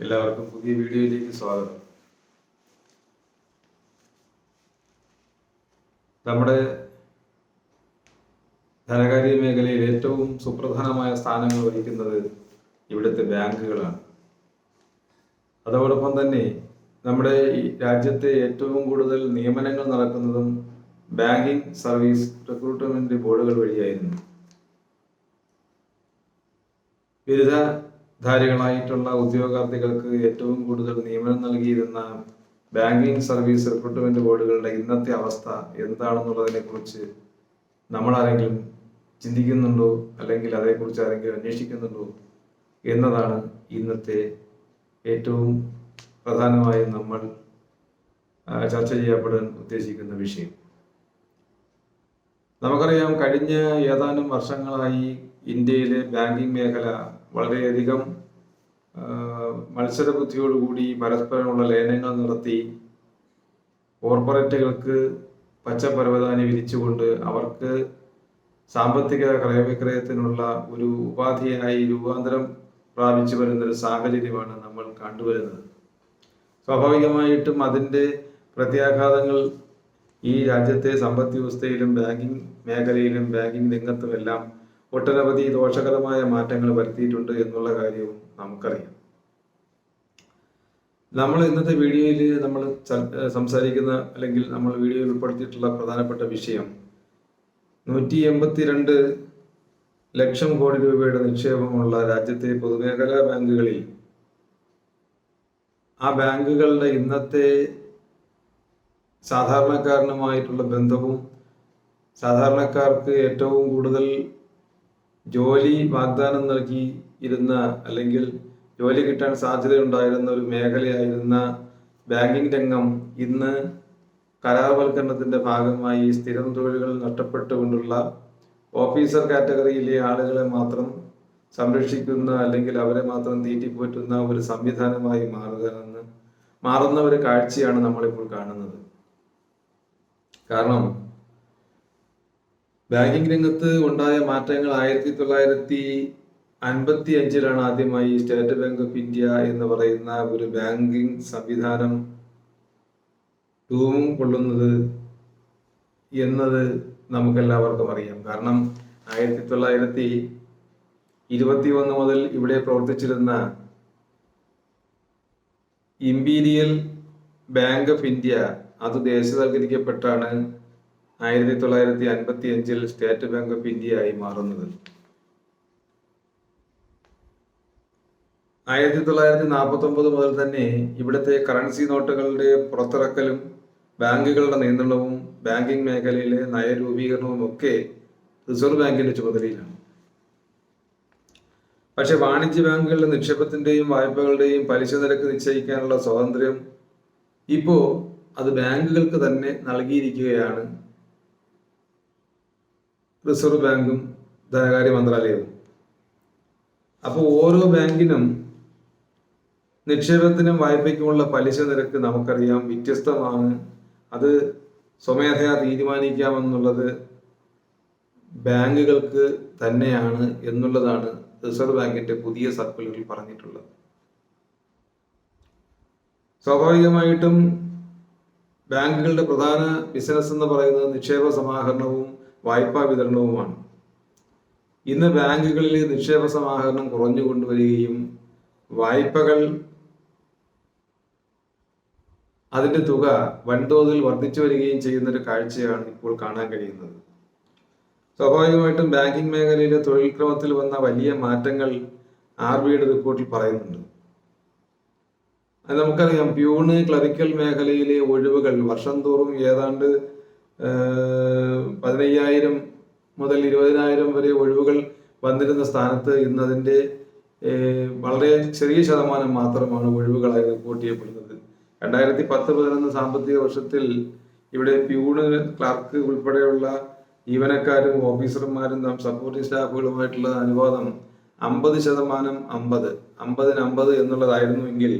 എല്ലാവർക്കും പുതിയ വീഡിയോയിലേക്ക് സ്വാഗതം. നമ്മുടെ ധനകാര്യ മേഖലയിൽ ഏറ്റവും സുപ്രധാനമായ സ്ഥാനങ്ങൾ വഹിക്കുന്നത് ഇവിടുത്തെ ബാങ്കുകളാണ്. അതോടൊപ്പം തന്നെ നമ്മുടെ ഈ രാജ്യത്തെ ഏറ്റവും കൂടുതൽ നിയമനങ്ങൾ നടക്കുന്നതും ബാങ്കിംഗ് സർവീസ് റിക്രൂട്ട്മെന്റ് ബോർഡുകൾ വഴിയായിരുന്നു. ബിരുദധാരികളായിട്ടുള്ള ഉദ്യോഗാർത്ഥികൾക്ക് ഏറ്റവും കൂടുതൽ നിയമനം നൽകിയിരുന്ന ബാങ്കിങ് സർവീസ് റിക്രൂട്ട്മെന്റ് ബോർഡുകളുടെ ഇന്നത്തെ അവസ്ഥ എന്താണെന്നുള്ളതിനെ കുറിച്ച് നമ്മൾ ആരെങ്കിലും ചിന്തിക്കുന്നുണ്ടോ? അല്ലെങ്കിൽ അതേക്കുറിച്ച് ആരെങ്കിലും അന്വേഷിക്കുന്നുണ്ടോ? എന്നതാണ് ഇന്നത്തെ ഏറ്റവും പ്രധാനമായും നമ്മൾ ചർച്ച ചെയ്യപ്പെടാൻ ഉദ്ദേശിക്കുന്ന വിഷയം. നമുക്കറിയാം കഴിഞ്ഞ ഏതാനും വർഷങ്ങളായി ഇന്ത്യയിലെ ബാങ്കിംഗ് മേഖല വളരെയധികം മത്സരബുദ്ധിയോടുകൂടി പരസ്പരമുള്ള ലയനങ്ങൾ നടത്തി കോർപ്പറേറ്റുകൾക്ക് പച്ചപ്പരവതാനി വിരിച്ചുകൊണ്ട് അവർക്ക് സാമ്പത്തിക ക്രയവിക്രയത്തിനുള്ള ഒരു ഉപാധിയായി രൂപാന്തരം പ്രാപിച്ചു വരുന്ന ഒരു സാഹചര്യമാണ് നമ്മൾ കണ്ടുവരുന്നത്. സ്വാഭാവികമായിട്ടും അതിന്റെ പ്രത്യാഘാതങ്ങൾ ഈ രാജ്യത്തെ സമ്പദ് വ്യവസ്ഥയിലും ബാങ്കിങ് മേഖലയിലും ബാങ്കിങ് രംഗത്തുമെല്ലാം ഒട്ടനവധി ദോഷകരമായ മാറ്റങ്ങൾ വരുത്തിയിട്ടുണ്ട് എന്നുള്ള കാര്യവും നമുക്കറിയാം. നമ്മൾ ഇന്നത്തെ വീഡിയോയിൽ നമ്മൾ സംസാരിക്കുന്ന അല്ലെങ്കിൽ നമ്മൾ വീഡിയോയിൽ ഉൾപ്പെടുത്തിയിട്ടുള്ള പ്രധാനപ്പെട്ട വിഷയം നൂറ്റി എൺപത്തിരണ്ട് ലക്ഷം കോടി രൂപയുടെ നിക്ഷേപമുള്ള രാജ്യത്തെ പൊതുമേഖലാ ബാങ്കുകളിൽ ആ ബാങ്കുകളുടെ ഇന്നത്തെ സാധാരണക്കാരനുമായിട്ടുള്ള ബന്ധവും സാധാരണക്കാർക്ക് ഏറ്റവും കൂടുതൽ ജോലി വാഗ്ദാനം നൽകി ഇരുന്ന അല്ലെങ്കിൽ ജോലി കിട്ടാൻ സാധ്യതയുണ്ടായിരുന്ന ഒരു മേഖലയായിരുന്ന ബാങ്കിംഗ് രംഗം ഇന്ന് കരാർവൽക്കരണത്തിന്റെ ഭാഗമായി സ്ഥിരം തൊഴിലുകൾ നഷ്ടപ്പെട്ടുകൊണ്ടുള്ള ഓഫീസർ കാറ്റഗറിയിലെ ആളുകളെ മാത്രം സംരക്ഷിക്കുന്ന അല്ലെങ്കിൽ അവരെ മാത്രം തീറ്റിപ്പോറ്റുന്ന ഒരു സംവിധാനമായി മാറുകയെന്ന് മാറുന്ന ഒരു കാഴ്ചയാണ് നമ്മളിപ്പോൾ കാണുന്നത്. കാരണം ബാങ്കിംഗ് രംഗത്ത് ഉണ്ടായ മാറ്റങ്ങൾ ആയിരത്തി തൊള്ളായിരത്തി അൻപത്തി അഞ്ചിലാണ് ആദ്യമായി സ്റ്റേറ്റ് ബാങ്ക് ഓഫ് ഇന്ത്യ എന്ന് പറയുന്ന ഒരു ബാങ്കിങ് സംവിധാനം രൂപം കൊള്ളുന്നത് എന്നത് നമുക്കെല്ലാവർക്കും അറിയാം. കാരണം ആയിരത്തി തൊള്ളായിരത്തി ഇരുപത്തി ഒന്ന് മുതൽ ഇവിടെ പ്രവർത്തിച്ചിരുന്ന ഇമ്പീരിയൽ ബാങ്ക് ഓഫ് ഇന്ത്യ അത് ദേശസാൽക്കരിക്കപ്പെട്ടാണ് ആയിരത്തി തൊള്ളായിരത്തി അൻപത്തി അഞ്ചിൽ സ്റ്റേറ്റ് ബാങ്ക് ഓഫ് ആയി മാറുന്നത്. ആയിരത്തി തൊള്ളായിരത്തി നാൽപ്പത്തി ഒമ്പത് മുതൽ തന്നെ ഇവിടുത്തെ കറൻസി നോട്ടുകളുടെ പുറത്തിറക്കലും ബാങ്കുകളുടെ നിയന്ത്രണവും ബാങ്കിംഗ് മേഖലയിലെ നയരൂപീകരണവും ഒക്കെ റിസർവ് ബാങ്കിന്റെ ചുമതലയിലാണ്. പക്ഷെ വാണിജ്യ ബാങ്കുകളുടെ നിക്ഷേപത്തിന്റെയും വായ്പകളുടെയും പലിശ നിരക്ക് നിശ്ചയിക്കാനുള്ള സ്വാതന്ത്ര്യം ഇപ്പോ അത് ബാങ്കുകൾക്ക് തന്നെ നൽകിയിരിക്കുകയാണ്. റിസർവ് ബാങ്കും ധനകാര്യ മന്ത്രാലയവും. അപ്പോൾ ഓരോ ബാങ്കിനും നിക്ഷേപത്തിനും വായ്പയ്ക്കുമുള്ള പലിശ നിരക്ക് നമുക്കറിയാം വ്യത്യസ്തമാണ്. അത് സ്വമേധയാ തീരുമാനിക്കാമെന്നുള്ളത് ബാങ്കുകൾക്ക് തന്നെയാണ് എന്നുള്ളതാണ് റിസർവ് ബാങ്കിന്റെ പുതിയ സർക്കുലറിൽ പറഞ്ഞിട്ടുള്ളത്. സ്വാഭാവികമായിട്ടും ബാങ്കുകളുടെ പ്രധാന ബിസിനസ് എന്ന് പറയുന്നത് നിക്ഷേപ സമാഹരണവും വായ്പാ വിതരണവുമാണ്. ഇന്ന് ബാങ്കുകളിൽ നിക്ഷേപ സമാഹരണം കുറഞ്ഞു കൊണ്ടുവരികയും വായ്പകൾ അതിന്റെ തുക വൻതോതിൽ വർദ്ധിച്ചു വരികയും ചെയ്യുന്ന ഒരു കാഴ്ചയാണ് ഇപ്പോൾ കാണാൻ കഴിയുന്നത്. സ്വാഭാവികമായിട്ടും ബാങ്കിംഗ് മേഖലയിലെ തൊഴിൽ ക്രമത്തിൽ വന്ന വലിയ മാറ്റങ്ങൾ ആർ ബിയുടെ റിപ്പോർട്ടിൽ പറയുന്നുണ്ട്. നമുക്കറിയാം. പ്യൂണ് ക്ലറിക്കൽ മേഖലയിലെ ഒഴിവുകൾ വർഷം തോറും ഏതാണ്ട് പതിനയ്യായിരം മുതൽ ഇരുപതിനായിരം വരെ ഒഴിവുകൾ വന്നിരുന്ന സ്ഥാനത്ത് ഇന്ന് അതിന്റെ വളരെ ചെറിയ ശതമാനം മാത്രമാണ് ഒഴിവുകളായി റിപ്പോർട്ട് ചെയ്യപ്പെടുന്നത് രണ്ടായിരത്തി പത്ത് പതിനൊന്ന് സാമ്പത്തിക വർഷത്തിൽ ഇവിടെ പ്യൂണ് ക്ലർക്ക് ഉൾപ്പെടെയുള്ള ജീവനക്കാരും ഓഫീസർമാരും സപ്പോർട്ടിംഗ് സ്റ്റാഫുകളുമായിട്ടുള്ള അനുപാതം അമ്പത് ശതമാനം അമ്പത് അമ്പതിന് അമ്പത് എന്നുള്ളതായിരുന്നുവെങ്കിൽ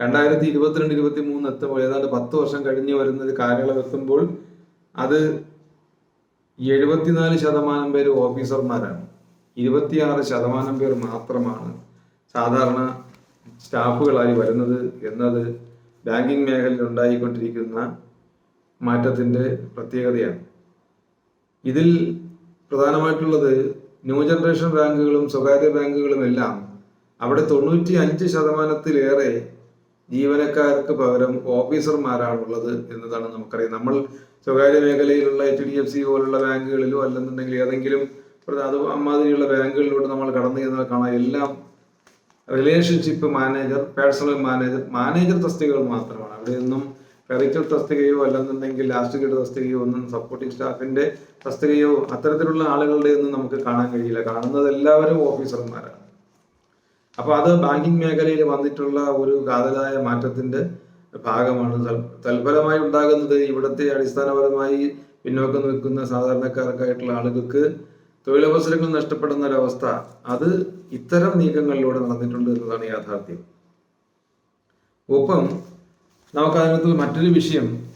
രണ്ടായിരത്തി ഇരുപത്തിരണ്ട് ഇരുപത്തി മൂന്ന് എത്തുമ്പോൾ ഏതാണ്ട് പത്ത് വർഷം കഴിഞ്ഞ് വരുന്ന ഒരു കാലയളവ് എത്തുമ്പോൾ അത് എഴുപത്തിനാല് ശതമാനം പേര് ഓഫീസർമാരാണ്. ഇരുപത്തിയാറ് ശതമാനം പേർ മാത്രമാണ് സാധാരണ സ്റ്റാഫുകളായി വരുന്നത് എന്നത് ബാങ്കിങ് മേഖലയിൽ ഉണ്ടായിക്കൊണ്ടിരിക്കുന്ന മാറ്റത്തിന്റെ പ്രത്യേകതയാണ്. ഇതിൽ പ്രധാനമായിട്ടുള്ളത് ന്യൂ ജനറേഷൻ ബാങ്കുകളും സ്വകാര്യ ബാങ്കുകളും എല്ലാം അവിടെ തൊണ്ണൂറ്റി അഞ്ച് ശതമാനത്തിലേറെ ജീവനക്കാർക്ക് പകരം ഓഫീസർമാരാണുള്ളത് എന്നതാണ് നമുക്കറിയാം നമ്മൾ സ്വകാര്യ മേഖലയിലുള്ള എച്ച് ഡി എഫ് സി പോലുള്ള ബാങ്കുകളിലോ അല്ലെന്നുണ്ടെങ്കിൽ ഏതെങ്കിലും അത് അമ്മാതിരിയുള്ള ബാങ്കുകളിലൂടെ നമ്മൾ കടന്നു ചെന്നാൽ കാണാം. എല്ലാം relationship manager personal manager manager തസ്തികകൾ മാത്രമാണ്. അവിടെ നിന്നും ക്ലറിക്കൽ തസ്തികയോ അല്ലെന്നുണ്ടെങ്കിൽ ലാസ്റ്റ് ഗ്രേഡ് തസ്തികയോ ഒന്നും സപ്പോർട്ടിംഗ് സ്റ്റാഫിന്റെ തസ്തികയോ അത്തരത്തിലുള്ള ആളുകളുടെ ഒന്നും നമുക്ക് കാണാൻ കഴിയില്ല. കാണുന്നത് എല്ലാവരും ഓഫീസർമാരാണ്. അപ്പൊ അത് ബാങ്കിങ് മേഖലയിൽ വന്നിട്ടുള്ള ഒരു കാതലായ മാറ്റത്തിന്റെ ഭാഗമാണ്. തൽ- തൽഫലമായി ഉണ്ടാകുന്നത് ഇവിടുത്തെ അടിസ്ഥാനപരമായി പിന്നോക്കം നിൽക്കുന്ന സാധാരണക്കാർക്കായിട്ടുള്ള ആളുകൾക്ക് തൊഴിലവസരങ്ങൾ നഷ്ടപ്പെടുന്ന ഒരവസ്ഥ. അത് ഇത്തരം നീക്കങ്ങളിലൂടെ നടന്നിട്ടുണ്ട് എന്നതാണ് യാഥാർത്ഥ്യം. ഒപ്പം നമുക്ക് അതിനകത്ത് മറ്റൊരു വിഷയം.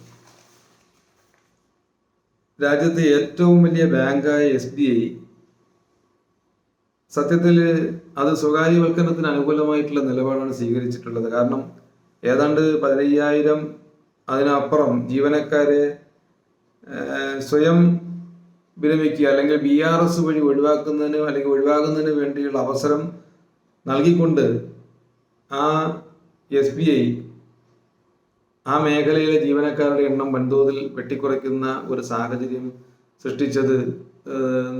രാജ്യത്തെ ഏറ്റവും വലിയ ബാങ്കായ എസ് ബി ഐ സത്യത്തിൽ അത് സ്വകാര്യവൽക്കരണത്തിന് അനുകൂലമായിട്ടുള്ള നിലപാടാണ് സ്വീകരിച്ചിട്ടുള്ളത്. കാരണം ഏതാണ്ട് പതിനയ്യായിരം അതിനപ്പുറം ജീവനക്കാരെ സ്വയം വിരമിക്കുക അല്ലെങ്കിൽ ബി ആർ എസ് വഴി ഒഴിവാക്കുന്നതിന് അല്ലെങ്കിൽ ഒഴിവാക്കുന്നതിന് വേണ്ടിയുള്ള അവസരം നൽകിക്കൊണ്ട് ആ എസ് ബി ഐ ആ മേഖലയിലെ ജീവനക്കാരുടെ എണ്ണം വൻതോതിൽ വെട്ടിക്കുറയ്ക്കുന്ന ഒരു സാഹചര്യം സൃഷ്ടിച്ചത്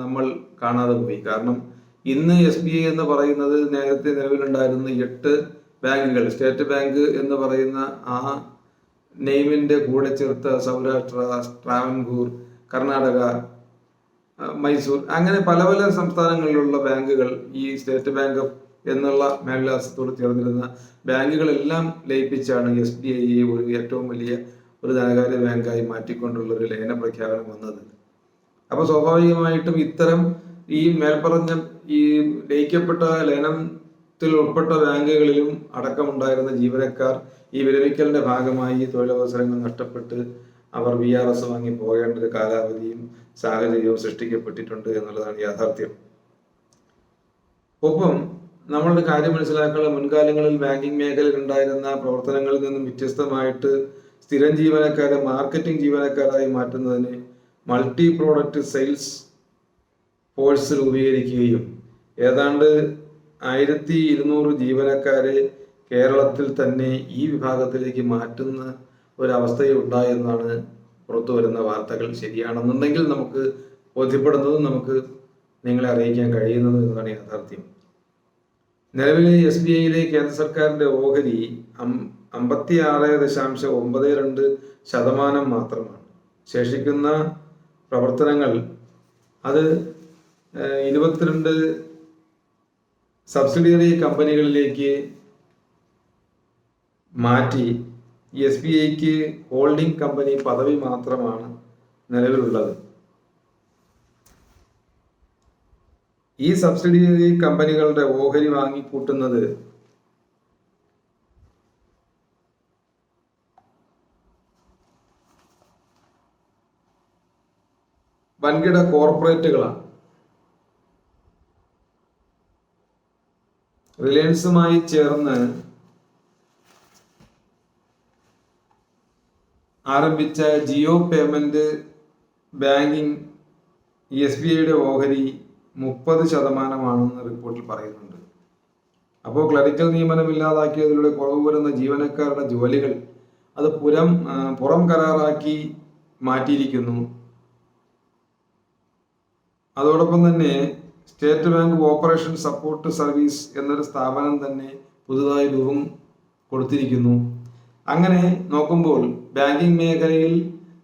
നമ്മൾ കാണാതെ പോയി. കാരണം ഇന്ന് എസ് ബി ഐ എന്ന് പറയുന്നത് നേരത്തെ നിലവിലുണ്ടായിരുന്ന എട്ട് ബാങ്കുകൾ. സ്റ്റേറ്റ് ബാങ്ക് എന്ന് പറയുന്ന ആ നെയ്മിന്റെ കൂടെ ചേർത്ത സൗരാഷ്ട്ര ട്രാവൻകൂർ കർണാടക മൈസൂർ അങ്ങനെ പല പല സംസ്ഥാനങ്ങളിലുള്ള ബാങ്കുകൾ ഈ സ്റ്റേറ്റ് ബാങ്ക് ഓഫ് എന്നുള്ള മേഖലാസത്തോട് ചേർന്നിരുന്ന ബാങ്കുകളെല്ലാം ലയിപ്പിച്ചാണ് എസ് ബി ഐ ഒരു ഏറ്റവും വലിയ ഒരു ധനകാര്യ ബാങ്കായി മാറ്റിക്കൊണ്ടുള്ള ഒരു ലയന പ്രഖ്യാപനം വന്നത്. അപ്പൊ സ്വാഭാവികമായിട്ടും ഇത്തരം ഈ മേൽപ്പറഞ്ഞ ഈ ലയിക്കപ്പെട്ട ലയനത്തിൽ ഉൾപ്പെട്ട ബാങ്കുകളിലും അടക്കമുണ്ടായിരുന്ന ജീവനക്കാർ ഈ വിരമിക്കലിന്റെ ഭാഗമായി തൊഴിലവസരങ്ങൾ നഷ്ടപ്പെട്ട് അവർ വി ആർ എസ് വാങ്ങി പോകേണ്ട ഒരു കാലാവധിയും സാഹചര്യവും സൃഷ്ടിക്കപ്പെട്ടിട്ടുണ്ട് എന്നുള്ളതാണ് യാഥാർത്ഥ്യം. ഒപ്പം നമ്മളുടെ കാര്യം മനസ്സിലാക്കാനുള്ള മുൻകാലങ്ങളിൽ ബാങ്കിങ് മേഖലയിൽ ഉണ്ടായിരുന്ന പ്രവർത്തനങ്ങളിൽ നിന്നും വ്യത്യസ്തമായിട്ട് സ്ഥിരം ജീവനക്കാരെ മാർക്കറ്റിംഗ് ജീവനക്കാരായി മാറ്റുന്നതിന് മൾട്ടി പ്രോഡക്റ്റ് സെയിൽസ് ഫോഴ്സ് രൂപീകരിക്കുകയും ഏതാണ്ട് ആയിരത്തി ഇരുന്നൂറ് ജീവനക്കാരെ കേരളത്തിൽ തന്നെ ഈ വിഭാഗത്തിലേക്ക് മാറ്റുന്ന ഒരവസ്ഥയുണ്ടായെന്നാണ് പുറത്തു വരുന്ന വാർത്തകൾ. ശരിയാണെന്നുണ്ടെങ്കിൽ നമുക്ക് ബോധ്യപ്പെടുന്നതും നമുക്ക് നിങ്ങളെ അറിയിക്കാൻ കഴിയുന്നതും എന്നതാണ് യാഥാർത്ഥ്യം. നിലവിലെ എസ് ബി ഐയിലെ കേന്ദ്ര സർക്കാരിന്റെ ഓഹരി അമ്പത്തി ആറ് ദശാംശം ഒമ്പത് രണ്ട് ശതമാനം മാത്രമാണ്. ശേഷിക്കുന്ന പ്രവർത്തനങ്ങൾ അത് ഇരുപത്തിരണ്ട് സബ്സിഡിയറി കമ്പനികളിലേക്ക് മാറ്റി എസ് ബി ഐക്ക് ഹോൾഡിംഗ് കമ്പനി പദവി മാത്രമാണ് നിലവിലുള്ളത്. ഈ സബ്സിഡിയറി കമ്പനികളുടെ ഓഹരി വാങ്ങിക്കൂട്ടുന്നത് വൻകിട കോർപ്പറേറ്റുകളാണ്. റിലയൻസുമായി ചേർന്ന് ആരംഭിച്ച Jio payment banking S B ഐയുടെ ഓഹരി മുപ്പത് ശതമാനമാണെന്ന് റിപ്പോർട്ടിൽ പറയുന്നുണ്ട്. അപ്പോൾ ക്ലറിക്കൽ നിയമനം ഇല്ലാതാക്കിയതിലൂടെ കുറവ് വരുന്ന ജീവനക്കാരുടെ ജോലികൾ അത് പുരം പുറം കരാറാക്കി മാറ്റിയിരിക്കുന്നു. അതോടൊപ്പം തന്നെ state bank operation support service എന്നൊരു സ്ഥാപനം തന്നെ പുതുതായി രൂപം കൊടുത്തിരിക്കുന്നു. അങ്ങനെ നോക്കുമ്പോൾ ബാങ്കിംഗ് മേഖലയിൽ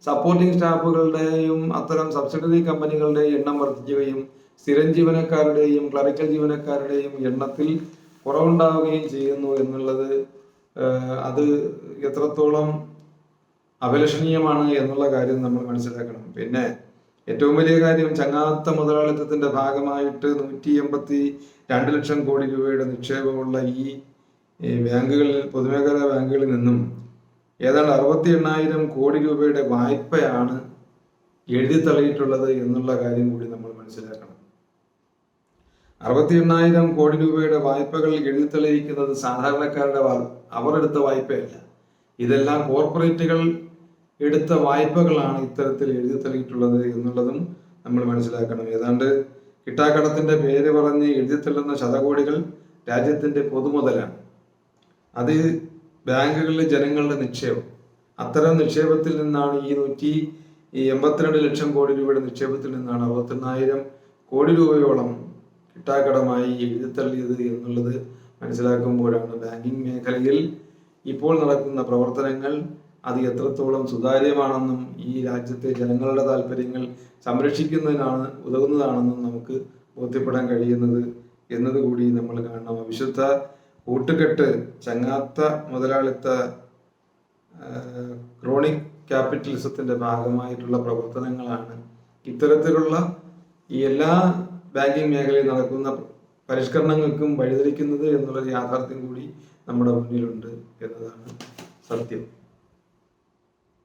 സപ്പോർട്ടിംഗ് സ്റ്റാഫുകളുടെയും അത്തരം സബ്സിഡറി കമ്പനികളുടെയും എണ്ണം വർദ്ധിക്കുകയും സ്ഥിരം ജീവനക്കാരുടെയും ക്ലറിക്കൽ ജീവനക്കാരുടെയും എണ്ണത്തിൽ കുറവുണ്ടാവുകയും ചെയ്യുന്നു എന്നുള്ളത് അത് എത്രത്തോളം അഭിലഷണീയമാണ് എന്നുള്ള കാര്യം നമ്മൾ മനസ്സിലാക്കണം. പിന്നെ ഏറ്റവും വലിയ കാര്യം ചങ്ങാത്ത മുതലാളിത്തത്തിന്റെ ഭാഗമായിട്ട് നൂറ്റി എൺപത്തി രണ്ട് ലക്ഷം കോടി രൂപയുടെ നിക്ഷേപമുള്ള ഈ ബാങ്കുകളിൽ പൊതുമേഖലാ ബാങ്കുകളിൽ നിന്നും ഏതാണ്ട് അറുപത്തി എണ്ണായിരം കോടി രൂപയുടെ വായ്പയാണ് എഴുതി തള്ളിയിട്ടുള്ളത് എന്നുള്ള കാര്യം കൂടി നമ്മൾ മനസ്സിലാക്കണം. അറുപത്തി എണ്ണായിരം കോടി രൂപയുടെ വായ്പകൾ എഴുതിത്തള്ളിയിരിക്കുന്നത് സാധാരണക്കാരുടെ അവർ എടുത്ത വായ്പയല്ല. ഇതെല്ലാം കോർപ്പറേറ്റുകൾ എടുത്ത വായ്പകളാണ് ഇത്തരത്തിൽ എഴുതി തള്ളിയിട്ടുള്ളത് എന്നുള്ളതും നമ്മൾ മനസ്സിലാക്കണം. ഏതാണ്ട് കിട്ടാക്കടത്തിന്റെ പേര് പറഞ്ഞ് എഴുതി തള്ളുന്ന ശതകോടികൾ രാജ്യത്തിന്റെ പൊതുമുതലാണ്. അത് ബാങ്കുകളിലെ ജനങ്ങളുടെ നിക്ഷേപം. അത്തരം നിക്ഷേപത്തിൽ നിന്നാണ് ഈ നൂറ്റി ഈ എൺപത്തിരണ്ട് ലക്ഷം കോടി രൂപയുടെ നിക്ഷേപത്തിൽ നിന്നാണ് അറുപത്തെണ്ണായിരം കോടി രൂപയോളം കിട്ടാക്കടമായി എഴുതിത്തള്ളിയത് എന്നുള്ളത് മനസ്സിലാക്കുമ്പോഴാണ് ബാങ്കിങ് മേഖലയിൽ ഇപ്പോൾ നടക്കുന്ന പ്രവർത്തനങ്ങൾ അത് എത്രത്തോളം സുതാര്യമാണെന്നും ഈ രാജ്യത്തെ ജനങ്ങളുടെ താല്പര്യങ്ങൾ സംരക്ഷിക്കുന്നതിനാണ് ഉതകുന്നതാണെന്നും നമുക്ക് ബോധ്യപ്പെടാൻ കഴിയുന്നത് എന്നതുകൂടി നമ്മൾ കാണണം. വിശുദ്ധ കൂട്ടുകെട്ട് ചങ്ങാത്ത മുതലാളിത്ത ക്രോണിക് ക്യാപിറ്റലിസത്തിന്റെ ഭാഗമായിട്ടുള്ള പ്രവർത്തനങ്ങളാണ്. ഇത്തരത്തിലുള്ള ഈ എല്ലാ ബാങ്കിങ് മേഖലയിൽ നടക്കുന്ന പരിഷ്കരണങ്ങൾക്കും വഴിതെളിക്കുന്നത് എന്നുള്ള യാഥാർത്ഥ്യം കൂടി നമ്മുടെ മുന്നിലുണ്ട് എന്നതാണ് സത്യം.